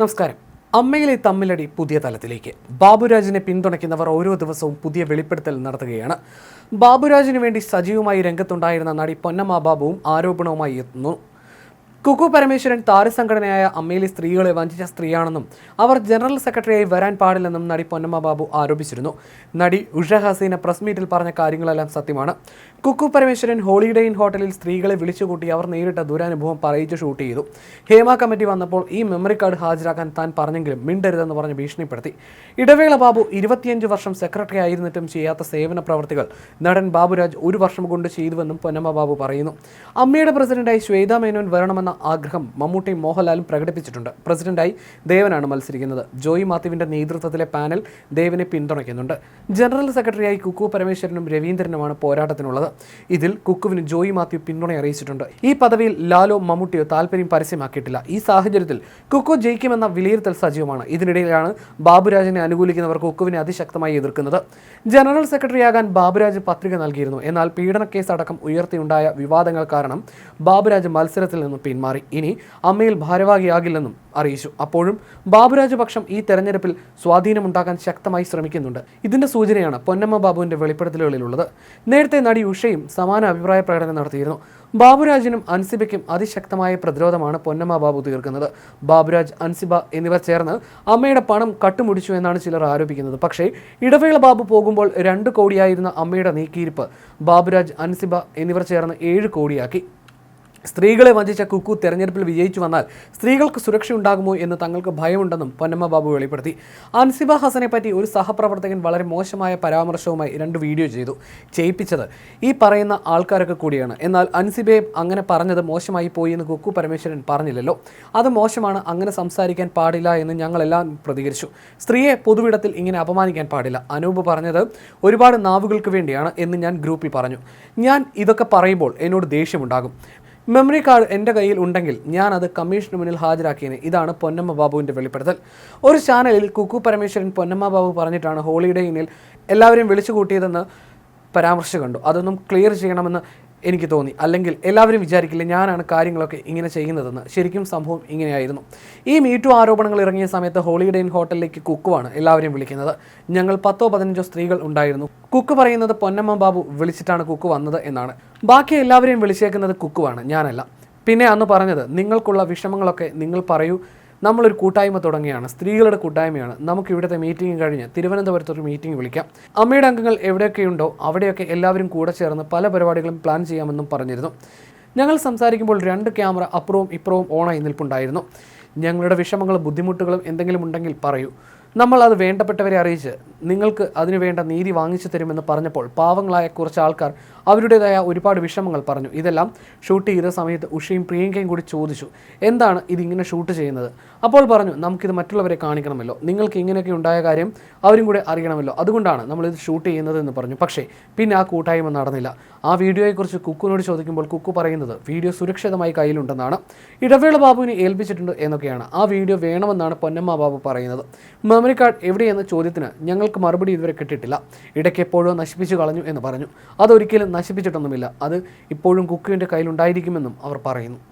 നമസ്കാരം. അമ്മയിലെ തമ്മിലടി പുതിയ തലത്തിലേക്ക്. ബാബുരാജിനെ പിന്തുണയ്ക്കുന്നവർ ഓരോ ദിവസവും പുതിയ വെളിപ്പെടുത്തൽ നടത്തുകയാണ്. ബാബുരാജിന് വേണ്ടി സജീവമായി രംഗത്തുണ്ടായിരുന്ന നടി പൊന്നമ്മ ബാബുവും ആരോപണവുമായി എത്തുന്നു. കുക്കു പരമേശ്വരൻ താരസംഘടനയായ അമ്മയിലെ സ്ത്രീകളെ വഞ്ചിച്ച സ്ത്രീയാണെന്നും അവർ ജനറൽ സെക്രട്ടറിയായി വരാൻ പാടില്ലെന്നും നടി പൊന്നമ്മ ബാബു ആരോപിച്ചിരുന്നു. നടി ഉഷ ഹസീന പ്രസ് മീറ്റിൽ പറഞ്ഞ കാര്യങ്ങളെല്ലാം സത്യമാണ്. കുക്കു പരമേശ്വരൻ ഹോളിഡേ ഇൻ ഹോട്ടലിൽ സ്ത്രീകളെ വിളിച്ചുകൂട്ടി അവർ നേരിട്ട ദുരനുഭവം പറയിച്ച് ഷൂട്ട് ചെയ്തു. ഹേമ കമ്മിറ്റി വന്നപ്പോൾ ഈ മെമ്മറി കാർഡ് ഹാജരാക്കാൻ താൻ പറഞ്ഞെങ്കിലും മിണ്ടരുതെന്ന് പറഞ്ഞ് ഭീഷണിപ്പെടുത്തി. ഇടവേള ബാബു ഇരുപത്തിയഞ്ച് വർഷം സെക്രട്ടറി ആയിരുന്നിട്ടും ചെയ്യാത്ത സേവന പ്രവർത്തികൾ നടൻ ബാബുരാജ് ഒരു വർഷം കൊണ്ട് ചെയ്തുവെന്നും പൊന്നമ്മ ബാബു പറയുന്നു. അമ്മയുടെ പ്രസിഡന്റായി ശ്വേത മേനോൻ വരണമെന്ന ആഗ്രഹം മമ്മൂട്ടിയും മോഹൻലാലും പ്രകടിപ്പിച്ചിട്ടുണ്ട്. പ്രസിഡന്റായി ദേവനാണ് മത്സരിക്കുന്നത്. ജോയി മാത്യുവിന്റെ നേതൃത്വത്തിലെ പാനൽ ദേവനെ പിന്തുണയ്ക്കുന്നുണ്ട്. ജനറൽ സെക്രട്ടറിയായി കുക്കു പരമേശ്വരനും രവീന്ദ്രനുമാണ് പോരാട്ടത്തിനുള്ളത്. ഇതിൽ കുക്കുവിന് ജോയി മാത്യു പിന്തുണ അറിയിച്ചിട്ടുണ്ട്. ഈ പദവിയിൽ ലാലോ മമ്മൂട്ടിയോ താല്പര്യം പരസ്യമാക്കിയിട്ടില്ല. ഈ സാഹചര്യത്തിൽ കുക്കു ജയിക്കുമെന്ന വിലയിരുത്തൽ സജീവമാണ്. ഇതിനിടയിലാണ് ബാബുരാജിനെ അനുകൂലിക്കുന്നവർ കുക്കുവിനെ അതിശക്തമായി എതിർക്കുന്നത്. ജനറൽ സെക്രട്ടറിയാകാൻ ബാബുരാജ് പത്രിക നൽകിയിരുന്നു. എന്നാൽ പീഡന കേസ് അടക്കം ഉയർത്തിയുണ്ടായ വിവാദങ്ങൾ കാരണം ബാബുരാജ് മത്സരത്തിൽ നിന്ന് പിന്മാറി ഇനി അമ്മയിൽ ഭാരവാഹിയാകില്ലെന്നും അറിയിച്ചു. അപ്പോഴും ബാബുരാജ് പക്ഷം ഈ തെരഞ്ഞെടുപ്പിൽ സ്വാധീനമുണ്ടാക്കാൻ ശക്തമായി ശ്രമിക്കുന്നുണ്ട്. ഇതിന്റെ സൂചനയാണ് പൊന്നമ്മ ബാബുവിന്റെ വെളിപ്പെടുത്തലുകളിലുള്ളത്. നേരത്തെ നടി ഉഷയും സമാന അഭിപ്രായ പ്രകടനം നടത്തിയിരുന്നു. ബാബുരാജിനും അൻസിബയ്ക്കും അതിശക്തമായ പ്രതിരോധമാണ് പൊന്നമ്മ ബാബു തീർക്കുന്നത്. ബാബുരാജ് അൻസിബ എന്നിവർ ചേർന്ന് അമ്മയുടെ പണം കട്ടുമുടിച്ചു എന്നാണ് ചിലർ ആരോപിക്കുന്നത്. പക്ഷേ ഇടവേള ബാബു പോകുമ്പോൾ രണ്ട് കോടിയായിരുന്ന അമ്മയുടെ നീക്കിയിരിപ്പ് ബാബുരാജ് അൻസിബ എന്നിവർ ചേർന്ന് ഏഴ് കോടിയാക്കി. സ്ത്രീകളെ വഞ്ചിച്ച കുക്കു തെരഞ്ഞെടുപ്പിൽ വിജയിച്ചു വന്നാൽ സ്ത്രീകൾക്ക് സുരക്ഷയുണ്ടാകുമോ എന്ന് തങ്ങൾക്ക് ഭയമുണ്ടെന്നും പൊന്നമ്മ ബാബു വെളിപ്പെടുത്തി. അൻസിബ ഹസനെ പറ്റി ഒരു സഹപ്രവർത്തകൻ വളരെ മോശമായ പരാമർശവുമായി രണ്ട് വീഡിയോ ചെയ്തു. ചെയ്യിപ്പിച്ചത് ഈ പറയുന്ന ആൾക്കാരൊക്കെ കൂടിയാണ്. എന്നാൽ അൻസിബയെ അങ്ങനെ പറഞ്ഞത് മോശമായി പോയി എന്ന് കുക്കു പരമേശ്വരൻ പറഞ്ഞില്ലല്ലോ. അത് മോശമാണ് അങ്ങനെ സംസാരിക്കാൻ പാടില്ല എന്ന് ഞങ്ങളെല്ലാം പ്രതികരിച്ചു. സ്ത്രീയെ പൊതുവിടത്തിൽ ഇങ്ങനെ അപമാനിക്കാൻ പാടില്ല. അനൂപ് പറഞ്ഞത് ഒരുപാട് നാവുകൾക്ക് വേണ്ടിയാണ് എന്ന് ഞാൻ ഗ്രൂപ്പിൽ പറഞ്ഞു. ഞാൻ ഇതൊക്കെ പറയുമ്പോൾ എന്നോട് ദേഷ്യമുണ്ടാകും. മെമ്മറി കാർഡ് എന്റെ കയ്യിൽ ഉണ്ടെങ്കിൽ ഞാൻ അത് കമ്മീഷന് മുന്നിൽ ഹാജരാക്കിയതിന് ഇതാണ് പൊന്നമ്മ ബാബുവിന്റെ വെളിപ്പെടുത്തൽ. ഒരു ചാനലിൽ കുക്കു പരമേശ്വരൻ പൊന്നമ്മ ബാബു പറഞ്ഞിട്ടാണ് ഹോളിഡേ ഇന്നിൽ എല്ലാവരെയും വിളിച്ചു കൂട്ടിയതെന്ന് പരാമർശം കണ്ടു. അതൊന്നും ക്ലിയർ ചെയ്യണമെന്ന് എനിക്ക് തോന്നി. അല്ലെങ്കിൽ എല്ലാവരും വിചാരിക്കില്ല ഞാനാണ് കാര്യങ്ങളൊക്കെ ഇങ്ങനെ ചെയ്യുന്നതെന്ന്. ശരിക്കും സംഭവം ഇങ്ങനെയായിരുന്നു. ഈ മീറ്റു ആരോപണങ്ങൾ ഇറങ്ങിയ സമയത്ത് ഹോളിഡേ ഇൻ ഹോട്ടലിലേക്ക് കുക്കുവാണ് എല്ലാവരെയും വിളിക്കുന്നത്. ഞങ്ങൾ പത്തോ പതിനഞ്ചോ സ്ത്രീകൾ ഉണ്ടായിരുന്നു. കുക്ക് പറയുന്നത് പൊന്നമ്മ ബാബു വിളിച്ചിട്ടാണ് കുക്ക് വന്നത് എന്നാണ്. ബാക്കി എല്ലാവരെയും വിളിച്ചേക്കുന്നത് കുക്കുവാണ്. ഞാനല്ല. പിന്നെ അന്ന് പറഞ്ഞത് നിങ്ങൾക്കുള്ള വിഷമങ്ങളൊക്കെ നിങ്ങൾ പറയൂ. നമ്മളൊരു കൂട്ടായ്മ തുടങ്ങിയാണ് സ്ത്രീകളുടെ കൂട്ടായ്മയാണ്. നമുക്ക് ഇവിടുത്തെ മീറ്റിംഗ് കഴിഞ്ഞ് തിരുവനന്തപുരത്ത് ഒരു മീറ്റിംഗ് വിളിക്കാം. അമ്മയുടെ അംഗങ്ങൾ എവിടെയൊക്കെയുണ്ടോ അവിടെയൊക്കെ എല്ലാവരും കൂടെ ചേർന്ന് പല പരിപാടികളും പ്ലാൻ ചെയ്യാമെന്നും പറഞ്ഞിരുന്നു. ഞങ്ങൾ സംസാരിക്കുമ്പോൾ രണ്ട് ക്യാമറ അപ്പുറവും ഇപ്പുറവും ഓണായി നിൽപ്പുണ്ടായിരുന്നു. ഞങ്ങളുടെ വിഷമങ്ങളും ബുദ്ധിമുട്ടുകളും എന്തെങ്കിലും ഉണ്ടെങ്കിൽ പറയൂ. നമ്മൾ അത് വേണ്ടപ്പെട്ടവരെ അറിയിച്ച് നിങ്ങൾക്ക് അതിനു വേണ്ട നീതി വാങ്ങിച്ചു തരുമെന്ന് പറഞ്ഞപ്പോൾ പാവങ്ങളായ കുറച്ച് ആൾക്കാർ അവരുടേതായ ഒരുപാട് വിഷമങ്ങൾ പറഞ്ഞു. ഇതെല്ലാം ഷൂട്ട് ചെയ്ത സമയത്ത് ഉഷയും പ്രിയങ്കയും കൂടി ചോദിച്ചു എന്താണ് ഇതിങ്ങനെ ഷൂട്ട് ചെയ്യുന്നത്? അപ്പോൾ പറഞ്ഞു നമുക്കിത് മറ്റുള്ളവരെ കാണിക്കണമല്ലോ. നിങ്ങൾക്ക് ഇങ്ങനെയൊക്കെ ഉണ്ടായ കാര്യം അവരും കൂടെ അറിയണമല്ലോ. അതുകൊണ്ടാണ് നമ്മളിത് ഷൂട്ട് ചെയ്യുന്നത് എന്ന് പറഞ്ഞു. പക്ഷേ പിന്നെ ആ കൂട്ടായ്മ നടന്നില്ല. ആ വീഡിയോയെക്കുറിച്ച് കുക്കുവിനോട് ചോദിക്കുമ്പോൾ കുക്കു പറയുന്നത് വീഡിയോ സുരക്ഷിതമായി കയ്യിലുണ്ടെന്നാണ്. ഇടവേള ബാബുവിനെ ഏൽപ്പിച്ചിട്ടുണ്ട് എന്നൊക്കെയാണ്. ആ വീഡിയോ വേണമെന്നാണ് പൊന്നമ്മ ബാബു പറയുന്നത്. മെമ്മറി കാർഡ് എവിടെയെന്ന ചോദ്യത്തിന് ഞങ്ങൾക്ക് മറുപടി ഇതുവരെ കിട്ടിയിട്ടില്ല. ഇടയ്ക്ക് എപ്പോഴോ നശിപ്പിച്ചു കളഞ്ഞു എന്ന് പറഞ്ഞു. അതൊരിക്കലും നശിപ്പിച്ചിട്ടൊന്നുമില്ല. അത് ഇപ്പോഴും കുക്കുവിന്റെ കയ്യിലുണ്ടായിരിക്കുമെന്നും അവർ പറയുന്നു.